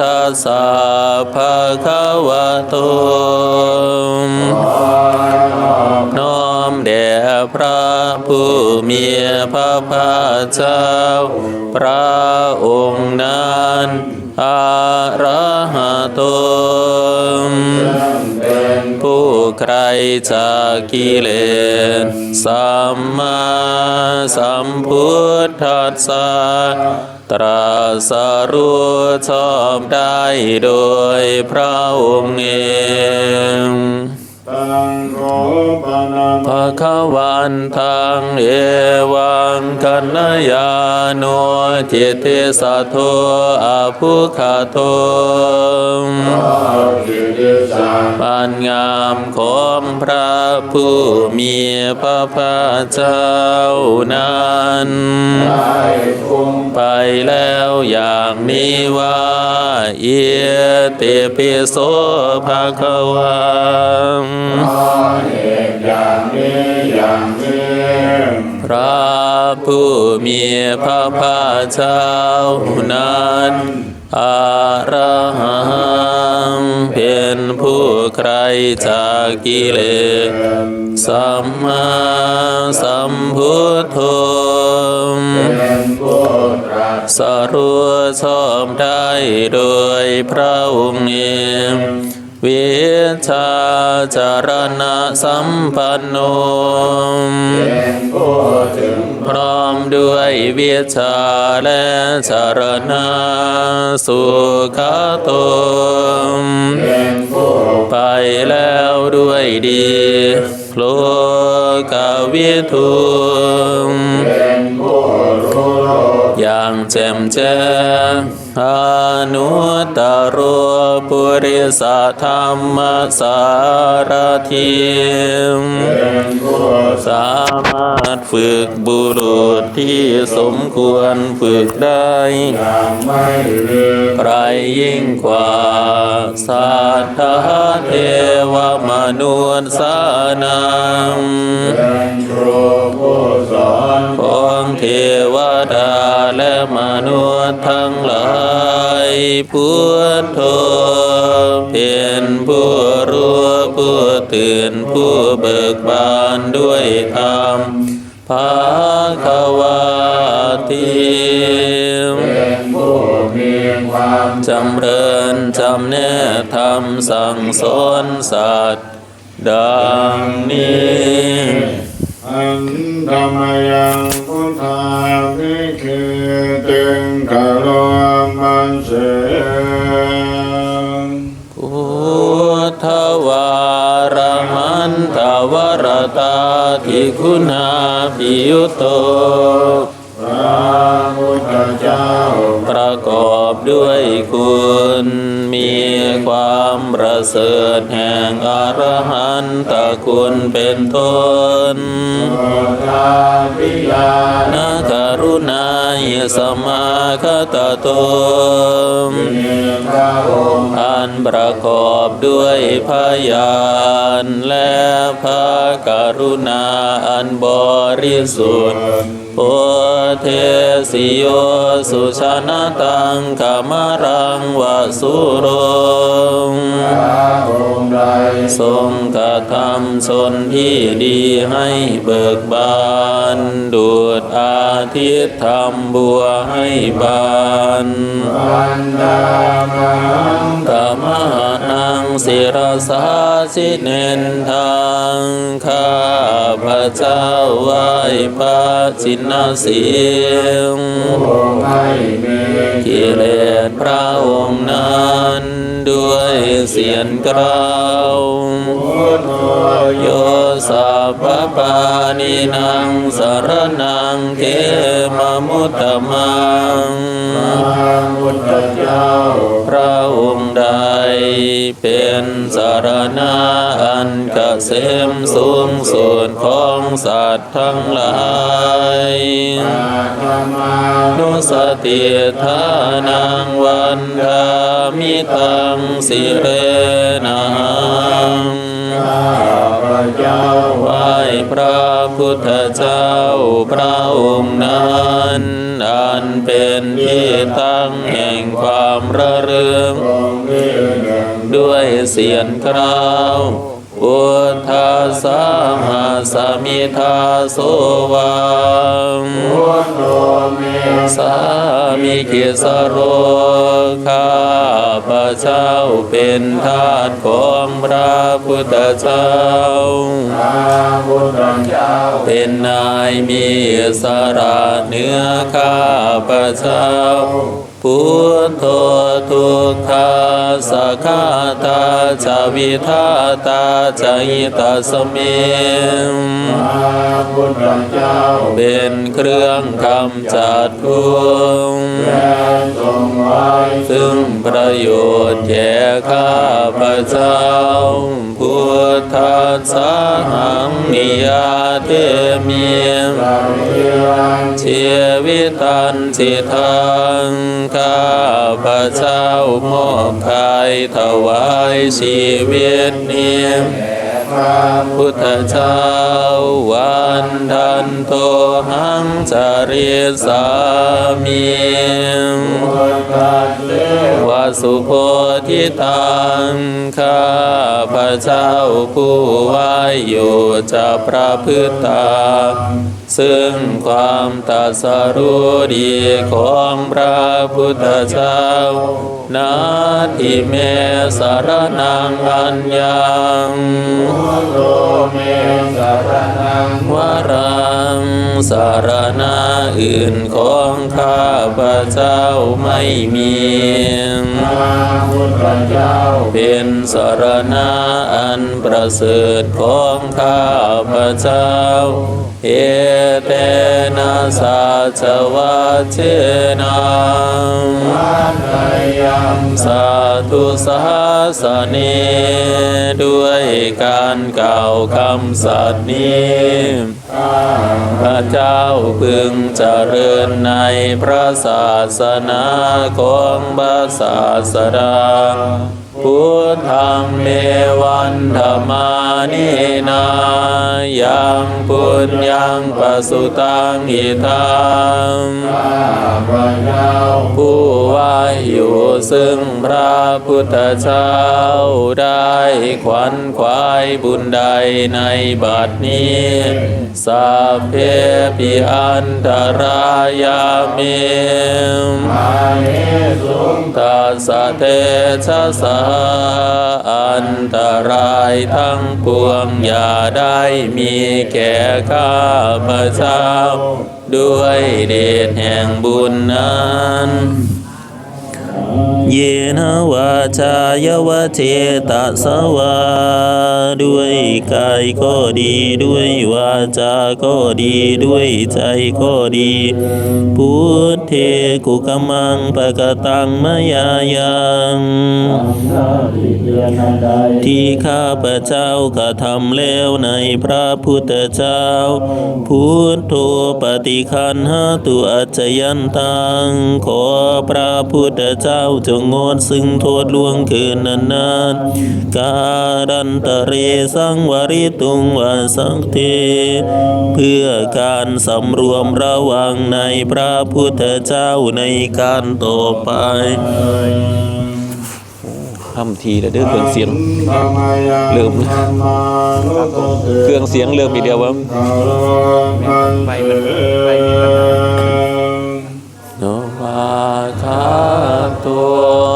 ทัสสะภะคะวะโตน้อมแด่พระผู้มีพระภาคเจ้า พระองค์นั้นอาระหะโตผู้ใครจากกิเลสสัมมาสัมพุทธัสสะ ตรัสรู้ชอบได้โดยพระองค์เอง ตังโฆปนาภะคะวันทังเอวังกัลยาโนทิติสัทโธอาภุคาโตคิติสังปัญงามของพระผู้มีพระภาคเจ้านั้นได้คุ้มไปแล้วอย่างนี้ว่าเอเตปิโสภะคะวังเหตุอย่างนี้อย่างนี้พระผู้มีพระภาคเจ้านั้นอาระหังเป็นผู้ใครจากกิเลสสัมมาสัมพุทโธเป็นผู้ตรัสสรุชอบได้โดยพระองค์เอง วิชาจารณะสัมปันโนเป็นผู้ถึงพร้อมด้วยวิชาและจารณะสุขโตมเป็นผู้ไปแล้วด้วยดีโลกวิทุมเป็นผู้รู้ อย่างแจ่มแจ้งอนุตตรปุริสธรรมสารทิมเป็นผู้สามารถฝึกบุรุษที่สมควรฝึกได้อย่างไม่ลืใครยิ่งกว่าสัทธาเทวมนุษย์สานังเป็นครูผู้สอนของเทวดาและ มนุษย์ทั้งหลายพุทโธเป็นผู้รู้ผู้ตื่นผู้เบิกบานด้วยธรรมภาควาติเป็นผู้มีความจำเริญจำแนกธรรมสั่งสอนสัตว์ดังนี้ อันธรรมยังพุทธาวิคิตึงกะโลมันเสพุทธวารหันตวรตาทิคุณาพิยุโตพระพุทธเจ้าประกอบด้วยคุณ มีความประเสริฐแห่งอรหันตคุณเป็นต้นทาปิยานาการุณายสมาคตโตมอันประกอบด้วยพยานและพระกรุณาอันบริสุทธิ์โอเทสิโยสุชนะตังขมรังวสุรพระองค์ใดทรงกระทำชนที่ดีให้เบิกบาน ดูดอาทิตย์ทำบัวให้บานอันดามังกามหังศิรสาสิเนนทางข้าพระเจ้าไหว้พระจินเสียงผู้ไม่มีกิเลสพระองค์นั้น ด้วยเสียงกล่าวพุทโธโยสัพพปานินางสารนังเขมมุตตมังพระพุทธเจ้าพระองค์ใด เป็นสารณะอันเกษมสูงสุดของสัตว์ทั้งหลายนุสติทานังวันทามิตังสิเรนังข้าพระเจ้าไหวพระพุทธเจ้าพระองค์นั้นอันเป็นที่ตั้งแห่งความระเริงองค์ที่หนึ่ง ด้วยเสียงกราวพุทธาสามาสมิทาโสวังพุทโธเมสามิกิสโรข้าพระเจ้าเป็นทาสของพระพุทธเจ้าพระพุทธเจ้า เป็นนายมีสระเนื้อข้าพระเจ้า พุทโธทุกขาสักขาตาจาวิทาตาจิตาสมิม พุทธเจ้า เป็นเครื่องกำจัดทุกข์และทรงไว้ซึ่งประโยชน์แก่ข้าพระเจ้า พุทธัสหังนิยาเทมียมสังฆังชีวิตันสิทังข้าพระเจ้ามอบกายถวายชีวิตนี้ พระพุทธเจ้าวันทันโตหังจริสามีวาสุโพธิตังข้าพระเจ้าผู้ไหว้อยู่จะประพฤติตามซึ่งความตัสรู้ดีของพระพุทธเจ้า นาทิเมสารนังอัญญังพุทโธเมสารนังวรังสารณาอื่นของข้าพระเจ้าไม่มีพระพุทธเจ้าเป็นสารณาอันประเสริฐของข้าพระเจ้า เอเตนะสาจวะเชนะพันยังสาธุสาสเนด้วยการกล่าวคำสัตย์นี้ข้าพระเจ้าพึงเจริญในพระศาสนาของพระศาสดาพุทธังเมวันธรรมา นินายังปุญญังปสุตังอิทังพระเจ้าผู้ว่าอยู่ซึ่งพระพุทธเจ้าได้ขวัญขวายบุญใดในบัดนี้สาเพปิอันตรายามิอานิสงตัสะเทชะสาอันตรายทั้งปวงอย่าได้มีแก่ข้าพระเจ้า ด้วยเดชแห่งบุญนั้น เยนวาจายวเทตะสวา ด้วยกายก็ดีด้วยวาจาก็ดีด้วยใจก็ดี พุทเทกุกมังปะกตังมยายังที่ข้าพระเจ้ากระทำแล้วในพระพุทธเจ้า พุทโธปฏิคันหาตุอัจจยันตังขอพระพุทธเจ้าจงงดซึ่งโทษล่วงคืนนานนานๆการันตเรสังวริตุงวาสังเทเพื่อการสำรวมระวังในพระพุทธเจ้าในการต่อไปทำทีละเด้อเครื่องเสียงธรรมยังเริ่มธรรมานุสติเครื่องเสียงเริ่มอีกเดียวว่ากาโลมันเต То